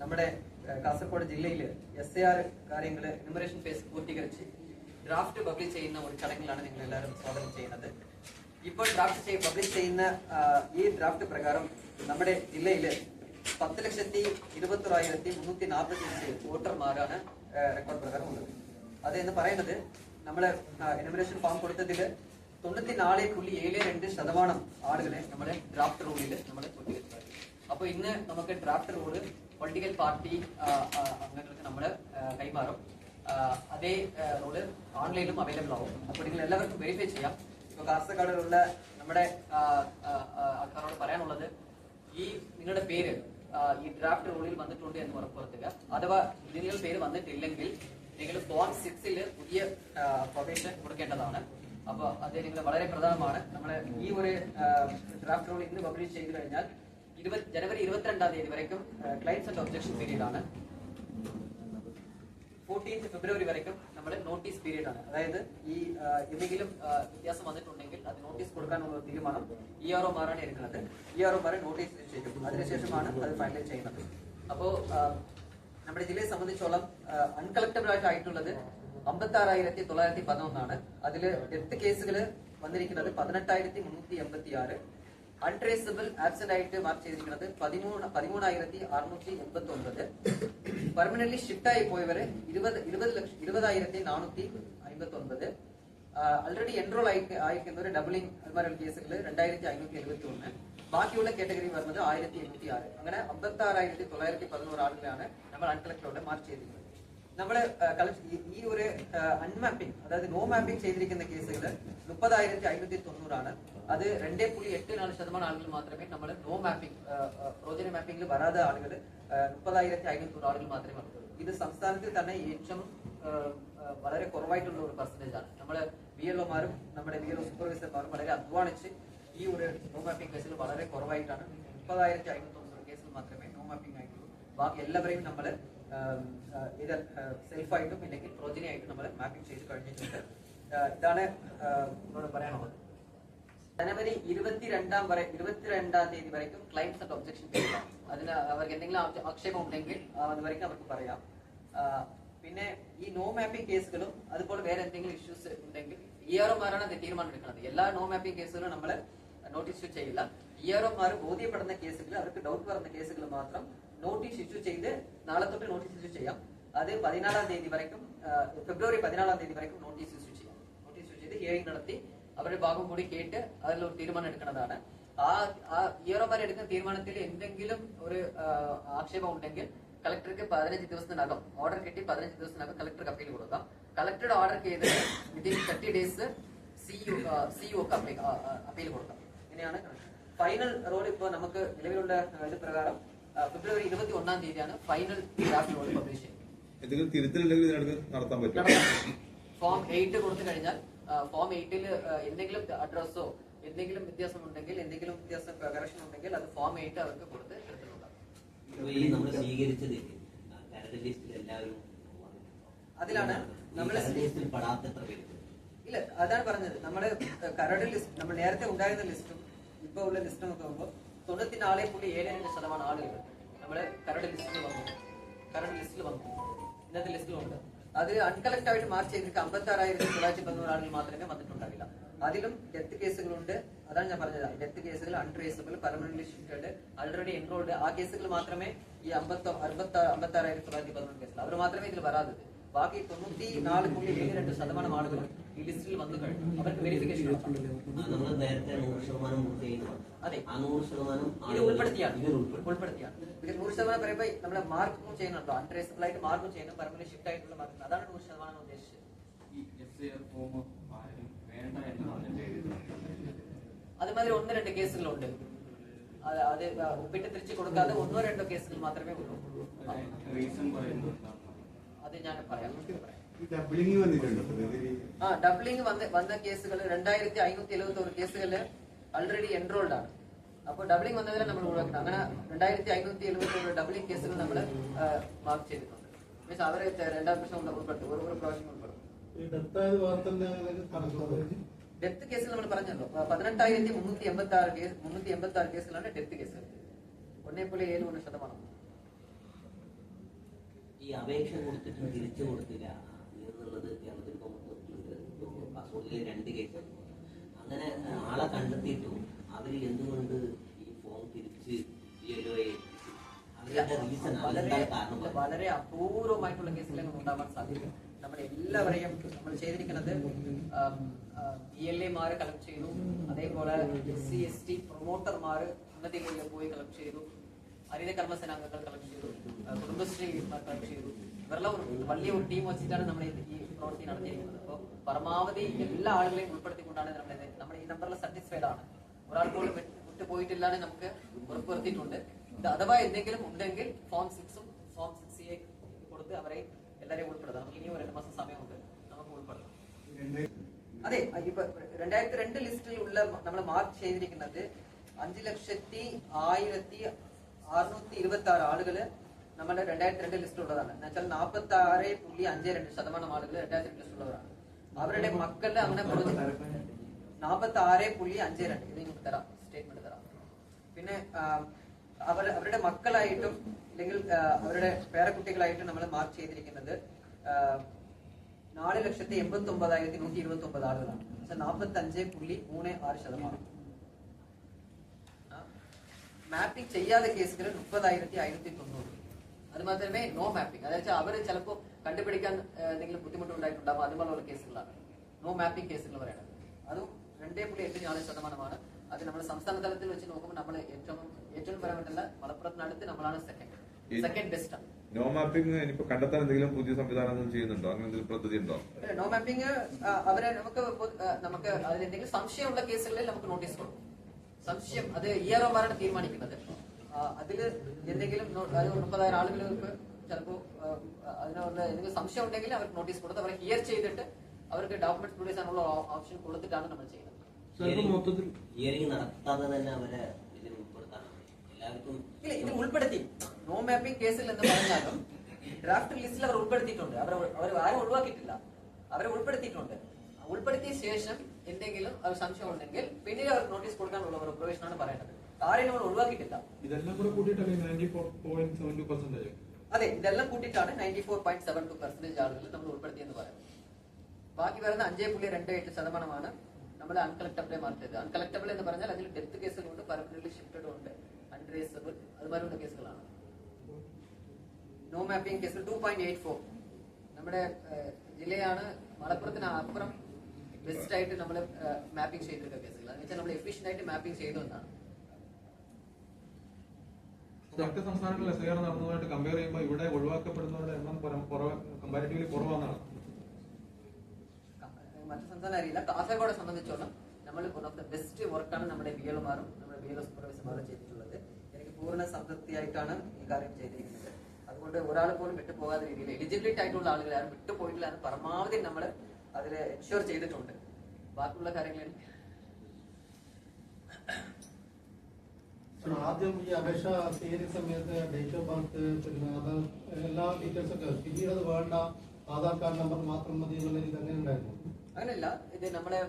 നമ്മുടെ കാസർഗോഡ് ജില്ലയിൽ S A R കാര്യങ്ങൾ എന്യൂമറേഷൻ ഫേസ് പൂർത്തീകരിച്ച് ഡ്രാഫ്റ്റ് പബ്ലിഷ് ചെയ്യുന്ന ഒരു ചടങ്ങിലാണ് നിങ്ങൾ എല്ലാവരും സ്വാഗതം ചെയ്യുന്നത്. ഇപ്പോൾ ഡ്രാഫ്റ്റ് പബ്ലിഷ് ചെയ്യുന്ന ഈ ഡ്രാഫ്റ്റ് പ്രകാരം നമ്മുടെ ജില്ലയിൽ പത്ത് ലക്ഷത്തി ഇരുപത്തൊരായിരത്തി മുന്നൂറ്റി നാൽപ്പത്തി അഞ്ച് വോട്ടർമാരാണ് റെക്കോർഡ് പ്രകാരം ഉള്ളത്. അത് എന്ന് പറയുന്നത് നമ്മൾ എന്യൂമറേഷൻ ഫോം കൊടുത്തതിൽ തൊണ്ണൂറ്റി പുള്ളി ഏഴ് രണ്ട് ശതമാനം ആളുകളെ നമ്മുടെ ഡ്രാഫ്റ്റ് റൂളിൽ നമ്മൾ കൊണ്ടുവരുന്നത് അപ്പൊ ഇന്ന് നമുക്ക് ഡ്രാഫ്റ്റ് റൂൾ പൊളിറ്റിക്കൽ പാർട്ടി അംഗങ്ങൾക്ക് നമ്മൾ കൈമാറും. അതേ റോൾ ഓൺലൈനിലും അവൈലബിൾ ആവും. അപ്പോൾ നിങ്ങൾ എല്ലാവർക്കും വെരിഫൈ ചെയ്യാം. ഇപ്പൊ കാസർഗോഡിലുള്ള നമ്മുടെ ആൾക്കാരോട് പറയാനുള്ളത് ഈ നിങ്ങളുടെ പേര് ഈ ഡ്രാഫ്റ്റ് റൂളിൽ വന്നിട്ടുണ്ട് എന്ന് ഉറപ്പുവരുത്തുക. അഥവാ നിങ്ങളുടെ പേര് വന്നിട്ടില്ലെങ്കിൽ നിങ്ങൾ ഫോം സിക്സിൽ പുതിയ പ്രൊവേഷൻ കൊടുക്കേണ്ടതാണ്. അപ്പോൾ അത് നിങ്ങൾ വളരെ പ്രധാനമാണ്. നമ്മൾ ഈ ഒരു ഡ്രാഫ്റ്റ് റൂൾ ഇന്ന് പബ്ലിഷ് ചെയ്ത് കഴിഞ്ഞാൽ ഇരുപത് ജനുവരി ഇരുപത്തിരണ്ടാം തീയതി വരയ്ക്കും ക്ലയൻസ് ആൻഡ് ഒബ്ജക്ഷൻ പീരീഡ് ആണ്. ഫോർട്ടീൻത് ഫെബ്രുവരി വരയ്ക്കും നമ്മൾ നോട്ടീസ് പീരീഡ് ആണ്. അതായത് ഈ എന്തെങ്കിലും വ്യത്യാസം വന്നിട്ടുണ്ടെങ്കിൽ അത് നോട്ടീസ് കൊടുക്കാനുള്ള തീരുമാനം ഇ ആർ ഒമാരാണ് എടുക്കുന്നത്. ഇ ആർ ഒമാരെ നോട്ടീസ് ചെയ്യും. അതിനുശേഷമാണ് അത് ഫൈനലൈസ് ചെയ്യുന്നത്. അപ്പോൾ നമ്മുടെ ജില്ലയെ സംബന്ധിച്ചോളം അൺകളക്റ്റബിൾ ആയിട്ട് ആയിട്ടുള്ളത് അമ്പത്തി ആറായിരത്തി തൊള്ളായിരത്തി പതിനൊന്നാണ് അതിൽ ഡെത്ത് കേസുകൾ വന്നിരിക്കുന്നത് പതിനെട്ടായിരത്തി മുന്നൂറ്റി എൺപത്തി ആറ് അൺട്രേസബിൾ ആബ്സെന്റ് ആയിട്ട് മാർക്ക് ചെയ്തിരിക്കുന്നത് പതിമൂന്ന് പതിമൂന്നായിരത്തി അറുന്നൂറ്റി എൺപത്തി ഒൻപത് പെർമനന്റ്ലി ഷിഫ്റ്റ് ആയി പോയവര് ഇരുപത് ഇരുപത് ലക്ഷം ഇരുപതായിരത്തി നാനൂറ്റി അമ്പത്തി ഒൻപത് ആൾറെഡി എൻറോൾ ആയി ആയിരിക്കുന്നവർ ഡബിളിംഗ് അതുമാതിരി കേസുകൾ രണ്ടായിരത്തി അഞ്ഞൂറ്റി എഴുപത്തി ഒന്ന് ബാക്കിയുള്ള കാറ്റഗറി വരുന്നത് ആയിരത്തി എണ്ണൂറ്റി ആറ് അങ്ങനെ അമ്പത്തി ആറായിരത്തി തൊള്ളായിരത്തി പതിനോറ് ആളുകളാണ് നമ്മൾ അൺകളക്ടറോടെ മാർക്ക് ചെയ്തിരിക്കുന്നത് നമ്മൾ ഈ ഒരു അൺമാപ്പിംഗ് അതായത് നോ മാപ്പിംഗ് ചെയ്തിരിക്കുന്ന കേസുകൾ മുപ്പതായിരത്തി അഞ്ഞൂറ്റി തൊണ്ണൂറാണ് അത് രണ്ടേ പുള്ളി എട്ട് നാല് ശതമാനം ആളുകൾ മാത്രമേ നമ്മൾ നോ മാപ്പിംഗ് പ്രോജന മാപ്പിംഗിൽ വരാതെ ആളുകൾ മുപ്പതായിരത്തി അഞ്ഞൂറ്റി ആളുകൾ മാത്രമേ ഉള്ളൂ ഇത് സംസ്ഥാനത്തിൽ തന്നെ ഏറ്റവും വളരെ കുറവായിട്ടുള്ള ഒരു പെർസെന്റേജ് ആണ്. നമ്മൾ ബി എൽ ഒമാരും നമ്മുടെ ബി എൽ ഒ സൂപ്പർവൈസർമാരും വളരെ അധ്വാനിച്ച് ഈ ഒരു നോ മാപ്പിംഗ് കേസിൽ വളരെ കുറവായിട്ടാണ് മുപ്പതായിരത്തി തൊണ്ണൂറ് കേസിൽ മാത്രമേ നോ മാപ്പിംഗ് ആയിട്ടുള്ളൂ. ബാക്കി എല്ലാവരെയും നമ്മൾ ഇത് സെൽഫായിട്ടും ഇല്ലെങ്കിൽ പ്രോജനയായിട്ടും നമ്മൾ മാപ്പിംഗ് ചെയ്ത് കഴിഞ്ഞിട്ടുണ്ട്. ഇതാണ് എന്നോട് പറയാനുള്ളത്. ജനുവരി ഇരുപത്തിരണ്ടാം വരെ ഇരുപത്തിരണ്ടാം തീയതി വരയ്ക്കും ക്ലൈംസ് ആൻഡ് ഒബ്ജക്ഷൻ അതിന് അവർക്ക് എന്തെങ്കിലും ആക്ഷ- ആക്ഷേപം ഉണ്ടെങ്കിൽ അത് വരയ്ക്കും അവർക്ക് പറയാം. പിന്നെ ഈ നോ മാപ്പിംഗ് കേസുകളും അതുപോലെ വേറെ എന്തെങ്കിലും ഇഷ്യൂസ് ഉണ്ടെങ്കിൽ ഇ ആർ ഒമാരാണ് അത് തീരുമാനം എടുക്കുന്നത് എല്ലാ നോ മാപ്പിംഗ് കേസുകളും നമ്മൾ നോട്ടീസ് ഇഷ്യൂ ചെയ്യില്ല. ഇ ആർ ഒമാർ ബോധ്യപ്പെടുന്ന കേസുകൾ അവർക്ക് ഡൗട്ട് വരുന്ന കേസുകൾ മാത്രം നോട്ടീസ് ഇഷ്യൂ ചെയ്ത് നാളെ തൊട്ട് നോട്ടീസ് ഇഷ്യൂ ചെയ്യാം. അത് പതിനാലാം തീയതി വരയ്ക്കും ഫെബ്രുവരി പതിനാലാം തീയതി വരയ്ക്കും നോട്ടീസ് ഇഷ്യൂ ചെയ്യാം. നോട്ടീസ് ഇഷ്യൂ ചെയ്ത് ഹിയറിംഗ് നടത്തി അവരുടെ ഭാഗം കൂടി കേട്ട് അതിൽ ഒരു തീരുമാനം എടുക്കുന്നതാണ് ആ ആ ഇയറോമാർ എടുക്കുന്ന തീരുമാനത്തിൽ എന്തെങ്കിലും ഒരു ആക്ഷേപം ഉണ്ടെങ്കിൽ കളക്ടർക്ക് പതിനഞ്ച് ദിവസത്തിനകം ഓർഡർ കിട്ടി പതിനഞ്ച് ദിവസത്തിനകം കളക്ടർക്ക് അപ്പീൽ കൊടുക്കാം. കളക്ടറുടെ ഓർഡർ ചെയ്ത് within thirty days C U C U ഒക്കെ അപ്പീൽ കൊടുക്കാം. ഇങ്ങനെയാണ് ഫൈനൽ റോൾ ഇപ്പോൾ നമുക്ക് നിലവിലുള്ള ഇത് പ്രകാരം ഫെബ്രുവരി ഇരുപത്തി ഒന്നാം തീയതിയാണ് ഫൈനൽ ഡ്രാഫ്റ്റ് റോൾ പബ്ലിഷ് എന്തെങ്കിലും തിരുത്തലുണ്ടെങ്കിൽ നടത്താൻ പറ്റും. ഫോം എയ്റ്റ് കൊടുത്തു കഴിഞ്ഞാൽ ഫോം എയ്റ്റിൽ എന്തെങ്കിലും അഡ്രസ്സോ എന്തെങ്കിലും വ്യത്യാസം ഉണ്ടെങ്കിൽ എന്തെങ്കിലും വ്യത്യാസം കറക്ഷൻ ഉണ്ടെങ്കിൽ അത് ഫോം എയ്റ്റ് അവർക്ക് കൊടുത്ത് എടുത്തിട്ടുണ്ടാകും നമ്മൾ അതിലാണ് എത്ര ഇല്ല അതാണ് പറഞ്ഞത്. നമ്മുടെ കരട് ലിസ്റ്റ് നമ്മൾ നേരത്തെ ഉണ്ടായിരുന്ന ലിസ്റ്റും ഇപ്പൊ ഉള്ള ലിസ്റ്റും ഒക്കെ നോക്കുമ്പോൾ തൊണ്ണൂറ്റി നാല് പുള്ളി ഏഴ് രണ്ട് ശതമാനം ആളുകൾ നമ്മുടെ കരട് ലിസ്റ്റിൽ വന്നു. കരട് ലിസ്റ്റിൽ വന്നു. ഇന്നത്തെ ലിസ്റ്റിലുണ്ട് അത് അൺകളക്ട് ആയിട്ട് മാർച്ച് ചെയ്തിട്ട് അമ്പത്തി ആറായിരത്തി തൊള്ളായിരത്തി പതിനൂറ് ആളുകൾ മാത്രമേ വന്നിട്ടുണ്ടാവില്ല അതിലും ഡെത്ത് കേസുകളുണ്ട് അതാണ് ഞാൻ പറഞ്ഞത്. ഡെത്ത് കേസുകൾ untraceable permanent shifted already enrolled ആ കേസുകൾ മാത്രമേ ഈ അമ്പത്തി അറുപത്തി അമ്പത്തി ആറായിരത്തി തൊള്ളായിരത്തി പതിനൊന്ന് കേസിൽ അവർ മാത്രമേ ഇതിൽ വരാത്തത്. ബാക്കി തൊണ്ണൂറ്റി നാല് പുള്ളി ഏഴ് രണ്ട് ശതമാനം ആളുകൾ ഈ ലിസ്റ്റിൽ വന്നു കഴിഞ്ഞു. അവർക്ക് വെരിഫിക്കേഷൻ നമ്മൾ നേരത്തെ നൂറ് ശതമാനം അതെ. ആ നൂറ് ശതമാനം ഇത് ആളുകൾ ഉൾപ്പെടുത്തിയാണ്. ഇതിൽ ഉൾപ്പെടുത്തി ഉൾപ്പെടുത്തിയാണ്. ഇത് നൂറ് ശതമാനം പറയുമ്പോൾ നമ്മളെ മാർക്കും ചെയ്യുന്നുണ്ടോ? അൺട്രേസബിൾ ആയിട്ട് മാർക്കും ചെയ്യുന്നു പെർമനന്റ് ഷിഫ്റ്റ് ആയിട്ടുള്ള മാർക്ക് അതാണ് നൂറ് ശതമാനം ഉദ്ദേശിച്ചത്. അതുമാതിരി ഒന്ന് രണ്ട് കേസുകളുണ്ട്. അത് അത് ഒപ്പിട്ട് തിരിച്ചു കൊടുക്കാതെ ഒന്നോ രണ്ടോ കേസുകൾ മാത്രമേ ഉള്ളൂ. അത് ഞാൻ പറയാം. ആ ഡബ്ലിംഗ് വന്ന വന്ന കേസുകൾ രണ്ടായിരത്തി അഞ്ഞൂറ്റി എഴുപത്തി ഒരു കേസുകളിൽ ഓൾറെഡി എൻറോൾഡ് ആണ്. അപ്പോൾ ഡബ്ലിംഗ് വന്നതിനെ നമ്മൾ ഒഴിവാക്കണം. അങ്ങനെ രണ്ടായിരത്തി അഞ്ഞൂറ്റി എഴുപത്തി ഒരു ഡബ്ലിംഗ് കേസുകൾ നമ്മൾ മാർക്ക് ചെയ്തിട്ടുണ്ട്. മീൻസ് അവരെ രണ്ടാം പ്രശ്നം ഉൾപ്പെടുത്തും. ഒരു ഒരു പ്രാവശ്യം ഉൾപ്പെടുത്തും. ഡെത്ത് കേസിൽ നമ്മൾ പറഞ്ഞല്ലോ. പതിനെട്ടായിരത്തി മുന്നൂറ്റി എൺപത്തി ആറ് കേസ് മുന്നൂറ്റി എൺപത്തി ആറ് കേസുകളാണ് ഡെത്ത് കേസുകൾ ഒന്നേ പുള്ളി ഏഴ് ഒന്ന് ശതമാനം. ഈ അപേക്ഷ കൊടുത്തിട്ട് തിരിച്ചു കൊടുത്തില്ല. എന്നുള്ളത് കേരളത്തിൽ കാസർഗോഡിലെ രണ്ട് കേസ് അങ്ങനെ ആളെ കണ്ടെത്തിയിട്ടും അവർ എന്തുകൊണ്ട് ഈ ഫോം തിരിച്ച് വളരെ അപൂർവമായിട്ടുള്ള കേസുകൾ ഉണ്ടാവാൻ സാധ്യത നമ്മൾ എല്ലാവരെയും നമ്മൾ ചെയ്തിരിക്കുന്നത് ബി എൽ എമാരെ കളക്ട് ചെയ്തു. അതേപോലെ എസ് സി എസ് ടി പ്രൊമോട്ടർമാര് ഉന്നതികളിൽ പോയി കളക്ട് ചെയ്തു. ഹരിത കർമ്മസേനാംഗങ്ങൾ കളക്ട് ചെയ്തു കുടുംബശ്രീ കളക്ട് ചെയ്തു. ഒരു വലിയ ഒരു ടീം വെച്ചിട്ടാണ് നമ്മൾ ഈ പ്രവൃത്തി നടത്തിയിരിക്കുന്നത് അപ്പോൾ പരമാവധി എല്ലാ ആളുകളെയും ഉൾപ്പെടുത്തിക്കൊണ്ടാണ് നമ്മൾ ഇത് നമ്മൾ ഈ നമ്പറിൽ സാറ്റിസ്ഫൈഡ് ആണ്. ഒരാൾ പോലും വിട്ട് വിട്ടു പോയിട്ടില്ലാന്ന് നമുക്ക് ഉറപ്പുവരുത്തിയിട്ടുണ്ട് ഇത് അഥവാ എന്തെങ്കിലും ഉണ്ടെങ്കിൽ ഫോം സിക്സും ഫോം സിക്സ് എ കൊടുത്ത് അവരെ എല്ലാവരെയും ഉൾപ്പെടുത്താം. നമുക്ക് ഇനിയും രണ്ട് മാസം സമയമുണ്ട്. നമുക്ക് ഉൾപ്പെടുത്താം. അതെ ഇപ്പൊ രണ്ടായിരത്തി രണ്ട് ലിസ്റ്റിൽ ഉള്ള നമ്മൾ മാർക്ക് ചെയ്തിരിക്കുന്നത് അഞ്ചു ലക്ഷത്തി ആയിരത്തി അറുന്നൂറ്റി ഇരുപത്തി ആറ് ആളുകൾ നമ്മുടെ രണ്ടായിരത്തി രണ്ട് ലിസ്റ്റിൽ ഉള്ളതാണ് എന്നുവെച്ചാൽ നാൽപ്പത്തി ആറ് പുള്ളി അഞ്ച് രണ്ട് ശതമാനം ആളുകൾ രണ്ടായിരത്തി രണ്ട് ലിസ്റ്റിൽ ഉള്ളവരാണ് അവരുടെ മക്കളുടെ അങ്ങനെ നാൽപ്പത്തി ആറ് പുള്ളി അഞ്ച് രണ്ട് ഇത് നിങ്ങൾക്ക് തരാം സ്റ്റേറ്റ്മെന്റ് തരാം പിന്നെ ആ, അവർ അവരുടെ മക്കളായിട്ടും അല്ലെങ്കിൽ ആ, അവരുടെ പേരക്കുട്ടികളായിട്ടും നമ്മൾ മാർക്ക് ചെയ്തിരിക്കുന്നത് ആ, നാല് ലക്ഷത്തി എൺപത്തി ഒമ്പതായിരത്തി നൂറ്റി ഇരുപത്തി ഒമ്പത് ആളുകളാണ് പക്ഷെ നാൽപ്പത്തി അഞ്ച് പുള്ളി മൂന്ന് ആറ് ശതമാനം മാപ്പിംഗ് ചെയ്യാതെ കേസുകൾ മുപ്പതായിരത്തി ആയിരത്തി തൊണ്ണൂറ് അത് മാത്രമേ നോ മാപ്പിംഗ് അതായത് അവർ ചിലപ്പോൾ കണ്ടുപിടിക്കാൻ എന്തെങ്കിലും ബുദ്ധിമുട്ടുണ്ടായിട്ടുണ്ടാവും. അതുപോലുള്ള കേസുകളാണ്. നോ മാപ്പിംഗ് കേസുകൾ പറയുന്നത്. അതും രണ്ടേ പുള്ളി എട്ട് നാല് ശതമാനമാണ്. അത് നമ്മൾ സംസ്ഥാന തലത്തിൽ വെച്ച് നോക്കുമ്പോൾ നമ്മൾ ഏറ്റവും ഏറ്റവും പറയാൻ പറ്റില്ല മലപ്പുറത്തിനടുത്ത് നമ്മളാണ് സെക്കൻഡ് സെക്കൻഡ് ബെസ്റ്റ് ആണ്. നോ മാപ്പിംഗ് ഇനിയിപ്പോ കണ്ടെത്താൻ എന്തെങ്കിലും പുതിയ സംവിധാനം ചെയ്യുന്നുണ്ടോ? അങ്ങനെ എന്തെങ്കിലും പദ്ധതി ഉണ്ടോ? നോ മാപ്പിംഗ് അവരെ നമുക്ക് നമുക്ക് അതിൽ എന്തെങ്കിലും സംശയമുള്ള കേസുകളിൽ നമുക്ക് നോട്ടീസ് കൊടുക്കും. സംശയം അത് ഇയർ ഓവറാണ് തീരുമാനിക്കുന്നത്. ആ, അതിൽ എന്തെങ്കിലും മുപ്പതായിരം ആളുകൾക്ക് ചിലപ്പോൾ അതിനുള്ള എന്തെങ്കിലും സംശയം ഉണ്ടെങ്കിൽ അവർക്ക് നോട്ടീസ് കൊടുത്ത് അവരെ ഹിയർ ചെയ്തിട്ട് അവർക്ക് ഡോക്യുമെന്റ് പ്രൊഡ്യൂസ് ചെയ്യാനുള്ള ഓപ്ഷൻ കൊടുത്തിട്ടാണ് നമ്മൾ ചെയ്യുന്നത്. ഹിയറിംഗ് നടത്താതെ തന്നെ അവരെ ഇതിൽ ഉൾപ്പെടുത്താനാണ് എല്ലാവർക്കും ഇല്ല ഇത് ഉൾപ്പെടുത്തി. നോ മാപ്പിംഗ് കേസിൽ എന്ന് പറഞ്ഞാലും ഡ്രാഫ്റ്റ് ലിസ്റ്റിൽ അവർ ഉൾപ്പെടുത്തിയിട്ടുണ്ട്. അവർ അവർ ആരും ഒഴിവാക്കിയിട്ടില്ല. അവരെ ഉൾപ്പെടുത്തിയിട്ടുണ്ട്. ഉൾപ്പെടുത്തിയ ശേഷം എന്തെങ്കിലും അവർ സംശയം ഉണ്ടെങ്കിൽ പിന്നീട് അവർക്ക് നോട്ടീസ് കൊടുക്കാനുള്ള ഒരു പ്രൊവിഷനാണ് പറയുന്നത് ആരെയും നമ്മൾ ഒഴിവാക്കിയിട്ടില്ല. ഇതെല്ലാം കൂടെ കൂട്ടിയിട്ടല്ലേ ninety four point seven two percentage അതെ ഇതെല്ലാം കൂട്ടിയിട്ടാണ് ninety four point seven two percentage ആളുകൾ നമ്മൾ ഉൾപ്പെടുത്തിയെന്ന് പറയുന്നത് ബാക്കി വരുന്ന അഞ്ചേ പുള്ളി രണ്ട് എട്ട് ശതമാനമാണ് നമ്മൾ അൺകളക്ടബിളെ മാറ്റിയത് അൺകളക്ടബിൾ എന്ന് പറഞ്ഞാൽ അതിൽ ഡെത്ത് കേസുകളുണ്ട് പെർമനന്റ് ഷിഫ്റ്റഡ് ഉണ്ട് അൺട്രേസബിൾ അതുമാതിരിയുള്ള കേസുകളാണ്. No mapping case two point eight four നമ്മുടെ ജില്ലയാണ് മലപ്പുറത്തിന് അപ്പുറം ബെസ്റ്റ് ആയിട്ട് നമ്മൾ മാപ്പിംഗ് ചെയ്തിരിക്കുന്ന കേസുകൾ. എന്ന് വെച്ചാൽ നമ്മൾ എഫിഷ്യന്റ് ആയിട്ട് മാപ്പിംഗ് ചെയ്തു എന്നാണ്. മറ്റ് സംസ്ഥാനങ്ങളിൽ എസ് ഐ ആർ നടന്നതുമായിട്ട് കമ്പയർ ചെയ്യുമ്പോൾ ഇവിടെ ഒഴിവാക്കപ്പെടുന്നവരുടെ എണ്ണം കമ്പാരിറ്റീവ്ലി കുറവാണെന്നാണ് മറ്റു സംസ്ഥാനം അറിയില്ല. കാസർഗോഡെ സംബന്ധിച്ചോളം നമ്മൾ വൺ ഓഫ് ദ ബെസ്റ്റ് വർക്കാണ് നമ്മുടെ ബി എൽമാരും നമ്മുടെ ബി എൽ സൂപ്പർവൈസർമാരും ചെയ്തിട്ടുള്ളത്. എനിക്ക് പൂർണ സംതൃപ്തിയായിട്ടാണ് ഈ കാര്യം ചെയ്തിരിക്കുന്നത്. അതുകൊണ്ട് ഒരാൾ പോലും വിട്ടുപോകാത്ത രീതിയിൽ എലിജിബിലിറ്റി ആയിട്ടുള്ള ആളുകൾ ആരും വിട്ടുപോയിട്ടില്ല എന്ന് പരമാവധി നമ്മൾ അതിൽ എൻഷുർ ചെയ്തിട്ടുണ്ട്. ബാക്കിയുള്ള കാര്യങ്ങൾ എനിക്ക് പക്ഷേ ആദ്യം ഈ അപേക്ഷ സ്വീകരിച്ച സമയത്ത് ഡേറ്റ് ഓഫ് ബർത്ത് പിന്നെ അത് എല്ലാ ഡീറ്റെയിൽസ് ഒക്കെ. പിന്നീട് അത് വേണ്ട ആധാർ കാർഡ് നമ്പർ മാത്രം മതി എന്നുള്ള രീതി തന്നെ ഉണ്ടായിരുന്നു. അങ്ങനെയല്ല ഇത് നമ്മളെ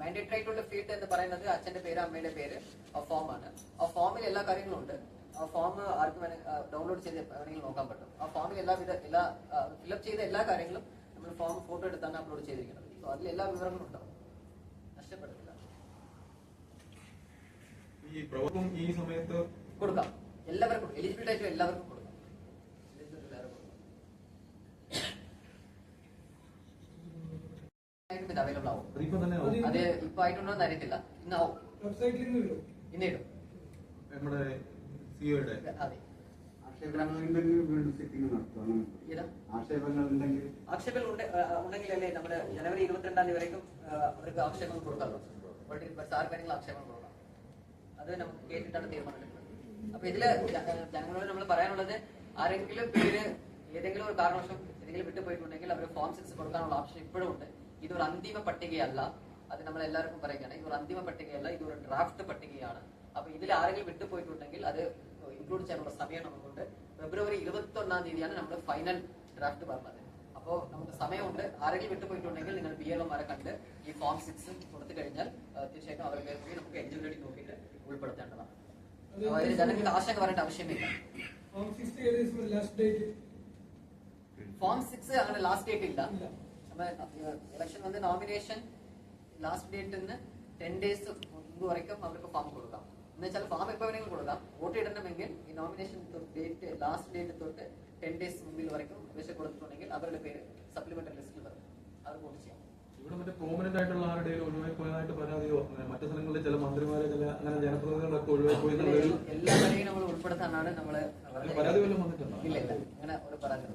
മാൻഡേറ്ററി ആയിട്ടുള്ള ഫീൽഡ് എന്ന് പറയുന്നത് അച്ഛന്റെ പേര് അമ്മയുടെ പേര് ആ ഫോമാണ് ആ ഫോമിൽ എല്ലാ കാര്യങ്ങളും ഉണ്ട്. ആ ഫോം ആർക്കും ഡൗൺലോഡ് ചെയ്ത് വേണമെങ്കിൽ നോക്കാൻ പറ്റും. ആ ഫോമിൽ എല്ലാവിധ എല്ലാ ഫില്ലപ്പ് ചെയ്ത എല്ലാ കാര്യങ്ങളും നമ്മൾ ഫോം ഫോട്ടോ എടുത്താണ് അപ്ലോഡ് ചെയ്തിരിക്കുന്നത്. സോ അതിൽ എല്ലാ വിവരങ്ങളും ഉണ്ടാവും. നഷ്ടപ്പെടത്തില്ല ഈ പ്രവർത്തനം ഈ സമയത്ത് കൊടുക്കാം. എല്ലാവർക്കും എലിജിബിലിറ്റി ആയിട്ട് എല്ലാവർക്കും കൊടുക്കാം. ഇത് അവൈലബിൾ ആവും. അത് ഇപ്പൊ ആയിട്ടുണ്ടോ എന്ന് അറിയത്തില്ല. ഇന്നാവും നിന്ന് നമ്മുടെ സിഒയുടെ അതെ. നടത്തും. ഏതാ? ആക്ഷേപങ്ങൾ ഉണ്ടെങ്കിൽ ആ, നമ്മുടെ ജനുവരി ഇരുപത്തിരണ്ടാം തീയതി വരേക്കും അവർക്ക് ആക്ഷേപങ്ങൾ കൊടുക്കാമല്ലോ പൊളിറ്റിക്കൽ പാർട്ടി ആർക്കാരെങ്കിലും ആക്ഷേപങ്ങൾ അത് നമുക്ക് കേട്ടിട്ടാണ് തീരുമാനമെടുക്കുന്നത് അപ്പൊ ഇതിൽ ജനങ്ങളോട് നമ്മൾ പറയാനുള്ളത് ആരെങ്കിലും പേര് ഏതെങ്കിലും ഒരു കാരണവശം ഏതെങ്കിലും വിട്ടുപോയിട്ടുണ്ടെങ്കിൽ അവർ ഫോം സിക്സ് കൊടുക്കാനുള്ള ഓപ്ഷൻ ഇപ്പോഴും ഉണ്ട്. ഇതൊരു അന്തിമ പട്ടികയല്ല. അത് നമ്മൾ എല്ലാവർക്കും പറയുകയാണ്. ഇതൊരു അന്തിമ പട്ടികയല്ല ഇതൊരു ഡ്രാഫ്റ്റ് പട്ടികയാണ്. അപ്പൊ ഇതിൽ ആരെങ്കിലും വിട്ടുപോയിട്ടുണ്ടെങ്കിൽ അത് ഇൻക്ലൂഡ് ചെയ്യാനുള്ള സമയം നമുക്കുണ്ട്. ഫെബ്രുവരി ഇരുപത്തി ഒന്നാം തീയതിയാണ് നമ്മൾ ഫൈനൽ ഡ്രാഫ്റ്റ് പറഞ്ഞത്. അപ്പോൾ നമുക്ക് സമയമുണ്ട്. ആരെങ്കിലും വിട്ടുപോയിട്ടുണ്ടെങ്കിൽ നിങ്ങൾ ബി എൽ ഒമാരെ കണ്ട് ഈ ഫോം സിക്സ് കൊടുത്തു കഴിഞ്ഞാൽ തീർച്ചയായിട്ടും അവരുടെ നമുക്ക് നോക്കിയിട്ട് ഉൾപ്പെടുത്തേണ്ടതാണ്. അതിന് ജനങ്ങൾക്ക് ആശങ്ക പറയേണ്ട ആവശ്യമില്ല form six date date date date അങ്ങനെ ലാസ്റ്റ് ഡേറ്റ് ഇല്ല. ഇലക്ഷൻ വന്ന് നോമിനേഷൻ ലാസ്റ്റ് ഡേറ്റിന് ടെൻ ഡേയ്സ് മുമ്പ് വരയ്ക്കും അവർക്ക് ഫോം കൊടുക്കാം. എന്ന് വെച്ചാൽ ഫോം എപ്പോൾ വേണമെങ്കിലും കൊടുക്കാം. വോട്ട് ഇടണമെങ്കിൽ ഈ നോമിനേഷൻ ഡേറ്റ് ലാസ്റ്റ് ഡേറ്റ് തൊട്ട് ടെൻ ഡേയ്സ് മുമ്പിൽ വരയ്ക്കും. അപേക്ഷ കൊടുത്തിട്ടുണ്ടെങ്കിൽ അവരുടെ പേര് സപ്ലിമെന്ററി ലിസ്റ്റിൽ വരും. അവർ വോട്ട് ചെയ്യാം. ഇവിടെ മറ്റേ പ്രോമിനന്റ് ആയിട്ടുള്ള ആരുടെയും ഒഴിവായി പോയതായിട്ട് പരാതിയോ? മറ്റു സ്ഥലങ്ങളിൽ ചില മന്ത്രിമാരെ ചില അങ്ങനെ ജനപ്രതിനിധികളൊക്കെ ഒഴിവായി പോയി എല്ലാവരെയും നമ്മൾ ഉൾപ്പെടുത്താനാണ് നമ്മൾ പരാതി വല്ലതും വന്നിട്ടുണ്ടോ? ഇല്ല ഇല്ല. അങ്ങനെ ഒരു പരാതി.